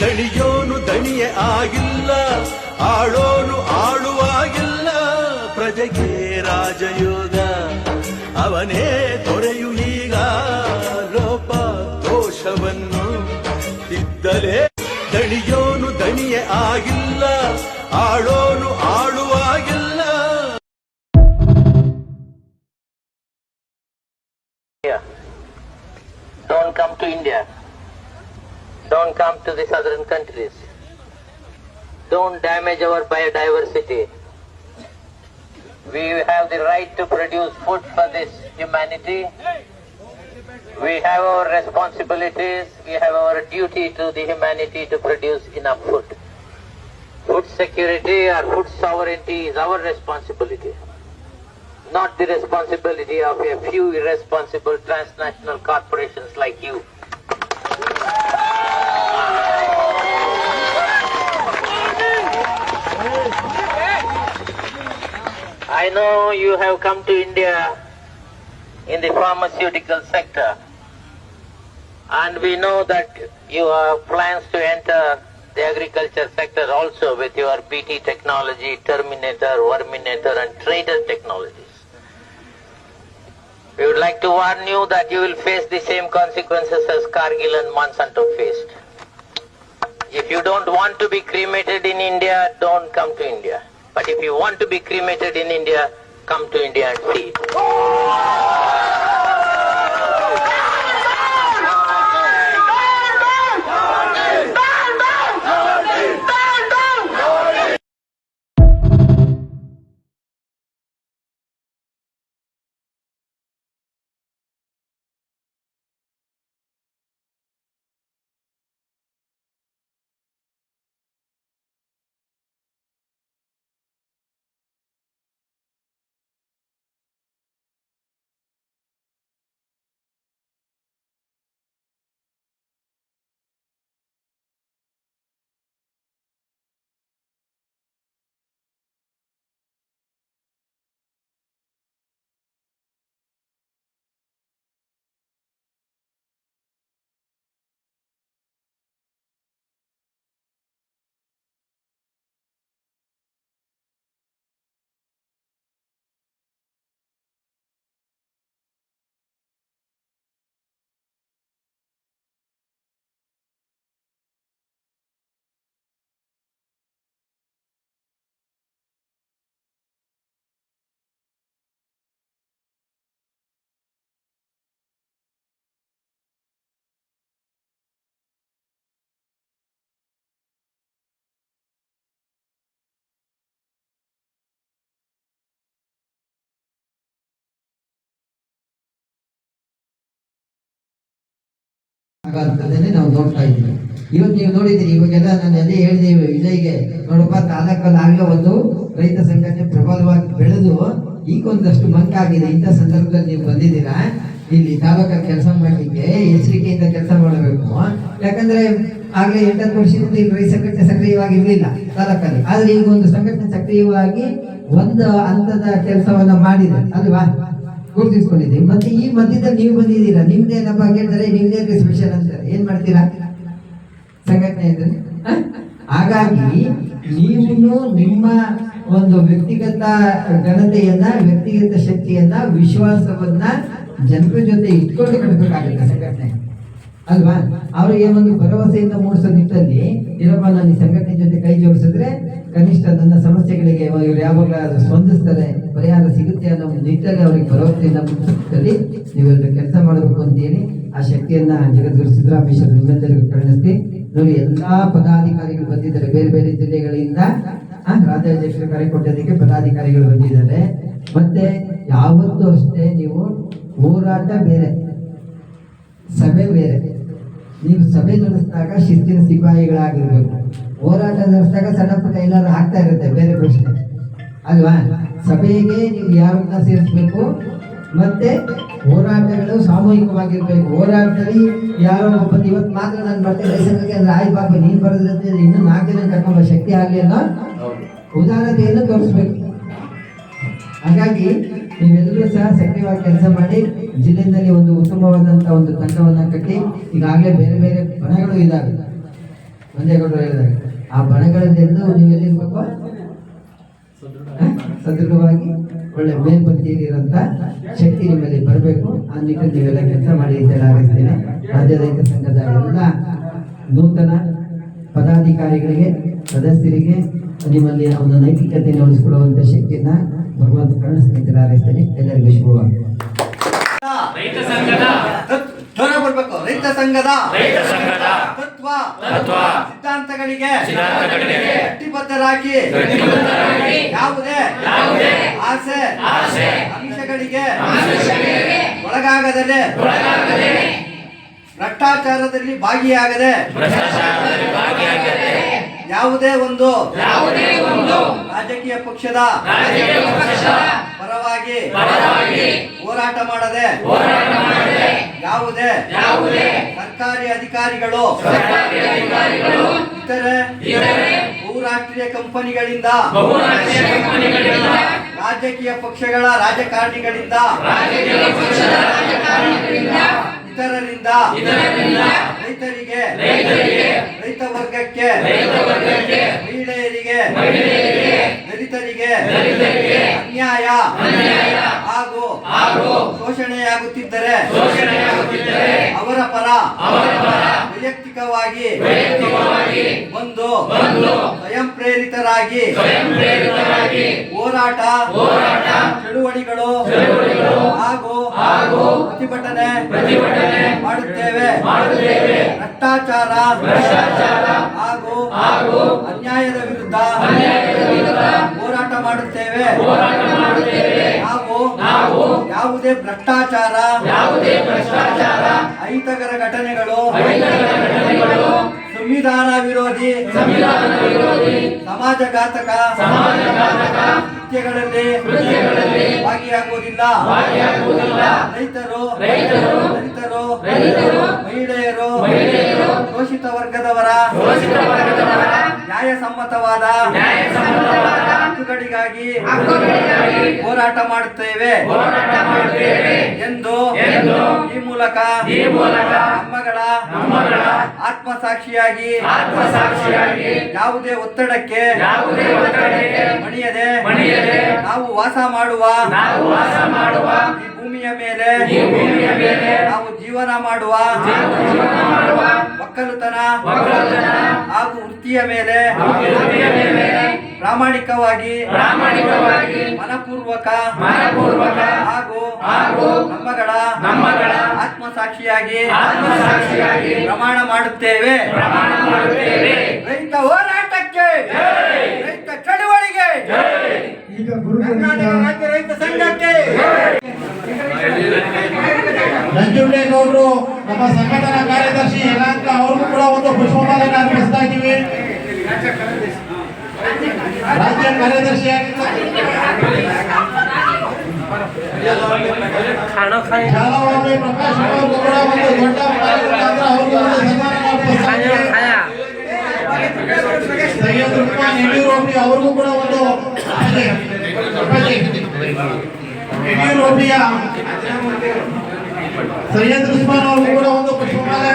ದಣಿಯೋನು ದಣಿಯೇ ಆಗಿಲ್ಲ, ಆಳೋನು ಆಳುವಾಗಿಲ್ಲ. ಪ್ರಜೆಗೆ ರಾಜಯೋಗ, ಅವನೇ ಈಗ ಲೋಪ ದೋಷವನ್ನು ಇದ್ದಲೇ ದಣಿಯೋನು ದಣಿಯೇ ಆಗಿಲ್ಲ, ಆಳೋನು ಆಳುವಾಗಿಲ್ಲ. Don't come to India. Don't come to the southern countries. Don't damage our biodiversity. We have the right to produce food for this humanity. We have our responsibilities. We have our duty to the humanity to produce enough food. Food security or food sovereignty is our responsibility not the responsibility of a few irresponsible transnational corporations like you. I know you have come to India in the pharmaceutical sector and we know that you have plans to enter the agriculture sector also with your BT technology, Terminator, Verminator and Trader technologies. We would like to warn you that you will face the same consequences as Cargill and Monsanto faced. If you don't want to be cremated in India, don't come to India. But if you want to be cremated in India, come to India and see it. ಅಂತದನ್ನೇ ನಾವು ನೋಡ್ತಾ ಇದ್ದೀವಿ ಇವತ್ತು ನೀವು ನೋಡಿದ್ದೀರಿ, ಇವಾಗೆಲ್ಲ ನಾನು ಅದೇ ಹೇಳಿದೆ ವಿಜಯ್ಗೆ ನೋಡಪ್ಪ, ತಾಲೂಕಲ್ಲಿ ಆಗಲೇ ಒಂದು ರೈತ ಸಂಘಟನೆ ಪ್ರಬಲವಾಗಿ ಬೆಳೆದು ಈಗ ಒಂದಷ್ಟು ಮಂಕಾಗಿದೆ ಇಂಥ ಸಂದರ್ಭದಲ್ಲಿ ನೀವು ಬಂದಿದ್ದೀರಾ? ಇಲ್ಲಿ ತಾಲೂಕಲ್ಲಿ ಕೆಲಸ ಮಾಡಲಿಕ್ಕೆ ಎಚ್ಚರಿಕೆಯಿಂದ ಕೆಲಸ ಮಾಡಬೇಕು. ಯಾಕಂದ್ರೆ ಆಗಲೇ ಎಂಟತ್ತು ವರ್ಷದಿಂದ ಇಲ್ಲಿ ರೈತ ಸಂಘಟನೆ ಸಕ್ರಿಯವಾಗಿ ಇರಲಿಲ್ಲ ತಾಲೂಕಲ್ಲಿ. ಆದ್ರೆ ಈಗ ಒಂದು ಸಂಘಟನೆ ಸಕ್ರಿಯವಾಗಿ ಒಂದು ಹಂತದ ಕೆಲಸವನ್ನ ಮಾಡಿದೆ. ಅಲ್ವಾ? ಗುರುತಿಸ್ಕೊಂಡಿದ್ದೀವಿ. ಮತ್ತೆ ಈ ಮಧ್ಯದಲ್ಲಿ ನೀವು ಬಂದಿದ್ದೀರಾ? ನಿಮ್ದೇನಪ್ಪ ಕೇಳ್ತಾರೆ ನಿಮ್ದೇ ಸ್ಪೆಷಲ್ ಅಂತಾರೆ. ಏನ್ ಮಾಡ್ತೀರಾ? ಸಂಘಟನೆ ಇದ್ರೆ? ಹಾಗಾಗಿ ನೀವು ನಿಮ್ಮ ಒಂದು ವ್ಯಕ್ತಿಗತ ಘನತೆಯನ್ನ, ವ್ಯಕ್ತಿಗತ ಶಕ್ತಿಯನ್ನ, ವಿಶ್ವಾಸವನ್ನ ಜನರ ಜೊತೆ ಇಟ್ಕೊಂಡು ಸಂಘಟನೆ. ಅಲ್ವಾ? ಅವರಿಗೆ ಒಂದು ಭರವಸೆಯಿಂದ ಮೂಡಿಸೋ ನಿಟ್ಟಲ್ಲಿ ಏನಪ್ಪ ನಾನು ಈ ಸಂಘಟನೆ ಜೊತೆ ಕೈ ಜೋಡಿಸಿದ್ರೆ ಕನಿಷ್ಠ ನನ್ನ ಸಮಸ್ಯೆಗಳಿಗೆ ಇವರು ಅದು ಸ್ಪಂದಿಸ್ತಾರೆ, ಪರಿಹಾರ ಸಿಗುತ್ತೆ ಅನ್ನೋ ಒಂದು ನಿಟ್ಟಲ್ಲಿ ಅವರಿಗೆ ಭರವಸೆಯಿಂದ ಮೂಡಿಸೋದ್ರಲ್ಲಿ ನೀವೆಲ್ಲರೂ ಕೆಲಸ ಮಾಡಬೇಕು ಅಂತೇಳಿ ಆ ಶಕ್ತಿಯನ್ನ ಜಗದ್ಗುರು ಸಿದ್ದರಾಮೇಶ್ವರ ನಿಮ್ಮೆಲ್ಲರಿಗೂ ಕರುಣಿಸ್ತಿ. ನೋಡಿ, ಎಲ್ಲಾ ಪದಾಧಿಕಾರಿಗಳು ಬಂದಿದ್ದಾರೆ. ಬೇರೆ ಬೇರೆ ಜಿಲ್ಲೆಗಳಿಂದ ರಾಜ್ಯಾಧ್ಯಕ್ಷರು ಕರೆ ಕೊಟ್ಟದಕ್ಕೆ ಪದಾಧಿಕಾರಿಗಳು ಬಂದಿದ್ದಾರೆ. ಮತ್ತೆ ಯಾವತ್ತೂ ಅಷ್ಟೇ ನೀವು ಹೋರಾಟ ಬೇರೆ. ಸಭೆ ಬೇರೆ. ನೀವು ಸಭೆ ನಡೆಸಿದಾಗ ಶಿಸ್ತಿನ ಸಿಪಾಯಿಗಳಾಗಿರ್ಬೇಕು. ಹೋರಾಟ ನಡೆಸಿದಾಗ ಸಣ್ಣ ಪುಟ್ಟ ಏನಾದ್ರು ಆಗ್ತಾ ಇರುತ್ತೆ ಬೇರೆ ಪ್ರಶ್ನೆ. ಅಲ್ವಾ? ಸಭೆಗೆ ನೀವು ಯಾರನ್ನ ಸೇರಿಸ್ಬೇಕು? ಮತ್ತೆ ಹೋರಾಟಗಳು ಸಾಮೂಹಿಕವಾಗಿರ್ಬೇಕು. ಹೋರಾಟದಲ್ಲಿ ಯಾರೋ ಒಬ್ಬ ಇವತ್ತು ಮಾತ್ರ ನಾನು ಬರ್ತೇನೆ ಅಂದ್ರೆ ಆಯ್ ಪಾಪ ನೀನು ಬರೋದ್ರಂತೆ ಇನ್ನು ನಾಲ್ಕು ಜನ ಕರ್ಕೊಂಬ ಶಕ್ತಿ ಆಗಲಿ ಅಲ್ಲ ಉದಾಹರಣೆಯನ್ನು ತೋರಿಸ್ಬೇಕು. ಹಾಗಾಗಿ ನೀವೆಲ್ಲರೂ ಸಹ ಸಕ್ರಿಯವಾಗಿ ಕೆಲಸ ಮಾಡಿ ಜಿಲ್ಲೆಯಲ್ಲಿ ಒಂದು ಉತ್ತಮವಾದಂತಹ ಒಂದು ತಂಡವನ್ನು ಕಟ್ಟಿ ಈಗಾಗಲೇ ಬೇರೆ ಬೇರೆ ಬಣಗಳು ಇದ್ದಾವೆ ಮಂಜೇಗೌಡರು ಹೇಳಿದಾಗ ಆ ಬಣಗಳನ್ನೆಲ್ಲ ನೀವು ಎಲ್ಲಿರ್ಬೇಕು? ಸದೃಢವಾಗಿ ಒಳ್ಳೆ ಮೇಲ್ಪಂಕ್ತಿಯಲ್ಲಿ ಇರೋಂಥ ಶಕ್ತಿ ನಿಮ್ಮಲ್ಲಿ ಬರಬೇಕು. ಆ ನಿಟ್ಟಿನಲ್ಲಿ ನೀವೆಲ್ಲ ಕೆಲಸ ಮಾಡಿ ಅಂತ ಹೇಳಿ ಹಾರೈಸ್ತೇನೆ. ರಾಜ್ಯ ರೈತ ಸಂಘದ ಎಲ್ಲ ನೂತನ ಪದಾಧಿಕಾರಿಗಳಿಗೆ, ಸದಸ್ಯರಿಗೆ ನಿಮ್ಮಲ್ಲಿ ಒಂದು ನೈತಿಕತೆಯನ್ನು ಉಳಿಸಿಕೊಳ್ಳುವಂಥ ಶಕ್ತಿಯನ್ನ ಭಗವಂತ ಅಂತ ಹೇಳಿ ಹಾರೈಸ್ತೇನೆ ಎಲ್ಲರಿಗೂ ಶುಭವಾಗಿ ರೈತ ಸಂಘದ ಜ್ವರ ಬರ್ಬೇಕು. ರೈತ ಸಂಘದ ರೈತ ಸಂಘದ ತತ್ವ ತತ್ವ ಸಿದ್ಧಾಂತಗಳಿಗೆ ಸಿದ್ಧಾಂತಗಳಿಗೆ ಕಟ್ಟಿಬದ್ಧರಾಗಿ ಗಟ್ಟಿಬದ್ಧರಾಗಿ ಯಾವುದೇ ಯಾವುದೇ ಆಸೆ ಆಸೆ ಅಂಶಗಳಿಗೆ ಒಳಗಾಗದೆ ಒಳಗಾಗದೆ ಭ್ರಷ್ಟಾಚಾರದಲ್ಲಿ ಭಾಗಿಯಾಗದೆ ಭ್ರಷ್ಟಾಚಾರದಲ್ಲಿ ಭಾಗಿಯಾಗದೆ ಯಾವುದೇ ಒಂದು ಯಾವುದೇ ಒಂದು ರಾಜಕೀಯ ಪಕ್ಷದ ರಾಜಕೀಯ ಪಕ್ಷದ ಪರವಾಗಿ ಪರವಾಗಿ ಹೋರಾಟ ಮಾಡದೆ ಹೋರಾಟ ಮಾಡದೆ ಯಾವುದೇ ಯಾವುದೇ ಸರ್ಕಾರಿ ಅಧಿಕಾರಿಗಳು ಸರ್ಕಾರಿ ಅಧಿಕಾರಿಗಳು ಇತರೆ ಇತರೆ ಬಹುರಾಷ್ಟ್ರೀಯ ಕಂಪನಿಗಳಿಂದ ಬಹುರಾಷ್ಟ್ರೀಯ ಕಂಪನಿಗಳಿಂದ ರಾಜಕೀಯ ಪಕ್ಷಗಳ ರಾಜಕಾರಣಿಗಳಿಂದ ರಾಜಕೀಯ ಪಕ್ಷದ ರಾಜಕಾರಣಿಗಳಿಂದ ಇತರರಿಂದ ರೈತರಿಗೆ ರೈತರಿಗೆ ರೈತ ವರ್ಗಕ್ಕೆ ಮಹಿಳೆಯರಿಗೆ ದಲಿತರಿಗೆ ದಲಿತರಿಗೆ ಅನ್ಯಾಯ ಅನ್ಯಾಯ ಹಾಗೂ ಶೋಷಣೆಯಾಗುತ್ತಿದ್ದರೆ ಅವರ ಪರ ಅವರ ಪರ ವೈಯಕ್ತಿಕವಾಗಿ ಬಂದು ಸ್ವಯಂ ಪ್ರೇರಿತರಾಗಿ ಸ್ವಯಂ ಪ್ರೇರಿತರಾಗಿ ಹೋರಾಟ ಚಳುವಳಿಗಳು ಹಾಗೂ ಹಾಗೂ ಪ್ರತಿಭಟನೆ ಪ್ರತಿಭಟನೆ ಮಾಡುತ್ತೇವೆ. ಮಾಡುತ್ತೇವೆ. ಭ್ರಷ್ಟಾಚಾರ ಭ್ರಷ್ಟಾಚಾರ ಹಾಗೂ ಹಾಗೂ ಅನ್ಯಾಯದ ವಿರುದ್ಧ ಅನ್ಯಾಯದ ವಿರುದ್ಧ ಹೋರಾಟ ಮಾಡುತ್ತೇವೆ. ಹೋರಾಟ ಮಾಡುತ್ತೇವೆ. ನಾವು ನಾವು ಯಾವುದೇ ಭ್ರಷ್ಟಾಚಾರ ಯಾವುದೇ ಭ್ರಷ್ಟಾಚಾರ ಅಹಿತಕರ ಘಟನೆಗಳು ಅಹಿತಕರ ಘಟನೆಗಳು ಸಂವಿಧಾನ ವಿರೋಧಿ ಸಂವಿಧಾನ ವಿರೋಧಿ ಸಮಾಜಘಾತಕ ಸಮಾಜಘಾತಕ ಕೃತ್ಯಗಳಲ್ಲಿ ಕೃತ್ಯಗಳಲ್ಲಿ ಭಾಗಿಯಾಗುವುದಿಲ್ಲ. ರೈತರು ರೈತರು ದಲಿತರು ಮಹಿಳೆಯರು ಮಹಿಳೆಯರು ಶೋಷಿತ ವರ್ಗದವರ ನ್ಯಾಯಸಮ್ಮತವಾದ ಹಕ್ಕುಗಳಿಗಾಗಿ ಹೋರಾಟ ಮಾಡುತ್ತೇವೆ ಎಂದು ಈ ಮೂಲಕ ನಮ್ಮಗಳ ಆತ್ಮ ಆತ್ಮಸಾಕ್ಷಿಯಾಗಿ ಆತ್ಮಸಾಕ್ಷಿಯಾಗಿ ಯಾವುದೇ ಒತ್ತಡಕ್ಕೆ ಮಣಿಯದೆ ನಾವು ವಾಸ ಮಾಡುವ ನಾವು ವಾಸ ಮಾಡುವ ಈ ಭೂಮಿಯ ಮೇಲೆ ಈ ಭೂಮಿಯ ಮೇಲೆ ನಾವು ಜೀವನ ಮಾಡುವ ನಾವು ಜೀವನ ಮಾಡುವ ಒಕ್ಕಲುತನ ಒಕ್ಕಲುತನ ಹಾಗೂ ವೃತ್ತಿಯ ಮೇಲೆ ಪ್ರಾಮಾಣಿಕವಾಗಿ ಪ್ರಾಮಾಣಿಕವಾಗಿ ಮನಪೂರ್ವಕ ಮನಪೂರ್ವಕ ಹಾಗೂ ಹಾಗೂ ನಮ್ಮಗಳ ನಮ್ಮಗಳ ಆತ್ಮಸಾಕ್ಷಿಯಾಗಿ ಆತ್ಮಸಾಕ್ಷಿಯಾಗಿ ಪ್ರಮಾಣ ಮಾಡುತ್ತೇವೆ. ಪ್ರಮಾಣ ಮಾಡುತ್ತೇವೆ. ರೈತ ಹೋರಾಟಕ್ಕೆ ರೈತ ಚಳುವಳಿಗೆ ಈಗ ಕರ್ನಾಟಕ ರಾಜ್ಯ ರೈತ ಸಂಘಕ್ಕೆ ನಂಜುಂಡೇಗೌಡರು ನಮ್ಮ ಸಂಘಟನಾ ಕಾರ್ಯದರ್ಶಿ ರಾಜ್ಯ ಕಾರ್ಯದರ್ಶಿಯಾಗಿದ್ದ ಜಾಲವಾಣಿ ಪ್ರಕಾಶ್ ಅವ್ರಿಗೂ ಕೂಡ ಒಂದು ದೊಡ್ಡ ಕಾರ್ಯಕ್ರಮ ಅಂದ್ರೆ ಅವ್ರಿಗೂ ಒಂದು ಸನ್ಮಾನ ಅರ್ಪಿಸ್ತಾ ಇದ್ದೀವಿ. ಸೈಯದ್ ರುಕ್ಮಾನ್ ಯಡಿಯೂರಪ್ಪಿ ಅವ್ರಿಗೂ ಕೂಡ ಒಂದು ಅಪ್ಪಾಜಿ, ಅಪ್ಪಾಜಿ. ಯಡಿಯೂರಪ್ಪಿಯ ಸೈಯದ್ ಉಸ್ಮಾನ್ ಅವ್ರಿಗೂ ಕೂಡ ಒಂದು ಪುಷ್ಪಮಾಲೆ